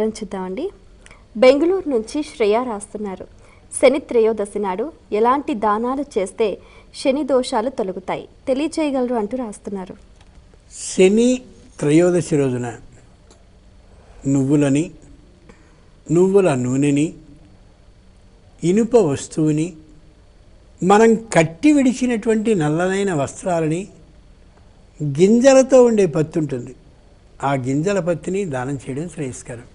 చిత్రం చూద్దామండి. బెంగళూరు నుంచి శ్రేయ రాస్తున్నారు. శని త్రయోదశి నాడు ఎలాంటి దానాలు చేస్తే శని దోషాలు తొలగుతాయి? తెలియచేయగలరు అంటూ రాస్తున్నారు. శని త్రయోదశి రోజున నువ్వులని నువ్వుల నూనెని ఇనుప వస్తువుని మనం కట్టి విడిచినటువంటి నల్లనైన వస్త్రాలని గింజలతో ఉండే పత్తి ఉంటుంది. ఆ గింజల పత్తిని దానం చేయడం శ్రేయస్కరం.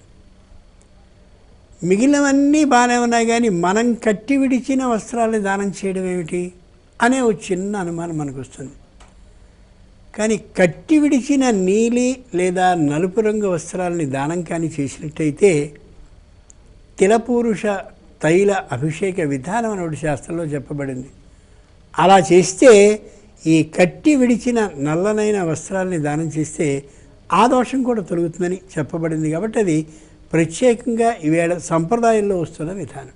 మిగిలినవన్నీ బాగానే ఉన్నాయి కానీ మనం కట్టి విడిచిన వస్త్రాలని దానం చేయడం ఏమిటి? అనే ఒక చిన్న అనుమానం మనకు వస్తుంది కానీ కట్టి విడిచిన నీలి లేదా నలుపు రంగు వస్త్రాలని దానం కానీ చేసినట్టయితే తిలపురుష తైల అభిషేక విధానం అనేటి శాస్త్రంలో చెప్పబడింది. అలా చేస్తే ఈ కట్టి విడిచిన నల్లనైన వస్త్రాలని దానం చేస్తే ఆ దోషం కూడా తొలుగుతుందని చెప్పబడింది కాబట్టి అది ప్రత్యేకంగా ఈవేళ సంప్రదాయంలో వస్తున్న విధానం.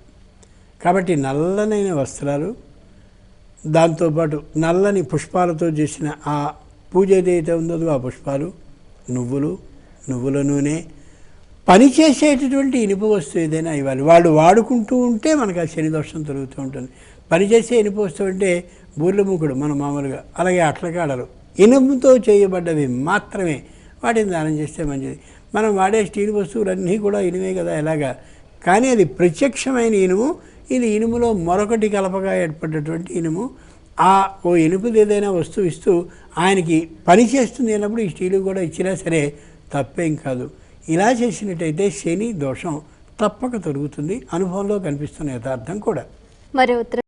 కాబట్టి నల్లనైన వస్త్రాలు దాంతోపాటు నల్లని పుష్పాలతో చేసిన ఆ పూజ ఏదైతే ఉందో ఆ పుష్పాలు నువ్వులు నువ్వుల నూనె పని చేసేటటువంటి ఇనుప వస్తువు ఏదైనా ఇవ్వాలి. వాళ్ళు వాడుకుంటూ ఉంటే మనకు ఆ శని దోషం తొలుగుతూ ఉంటుంది. పనిచేసే ఇనుప వస్తువు అంటే బూర్లముఖుడు మన మామూలుగా. అలాగే అట్లకాడలు. ఇనుముతో చేయబడ్డవి మాత్రమే. వాటిని దానం చేస్తే మంచిది. మనం వాడే స్టీల్ వస్తువులన్నీ కూడా ఇనుమే కదా ఎలాగా? కానీ అది ప్రత్యక్షమైన ఇనుము. ఇది ఇనుములో మరొకటి కలపగా ఏర్పడ్డటువంటి ఇనుము. ఆ ఓ ఇనుపుది ఏదైనా వస్తువు ఇస్తూ ఆయనకి పని చేస్తుంది అన్నప్పుడు ఈ స్టీలు కూడా ఇచ్చినా సరే తప్పేం కాదు. ఇలా చేసినట్టయితే శని దోషం తప్పక తొలుగుతుంది. అనుభవంలో కనిపిస్తున్న యథార్థం కూడా. మరి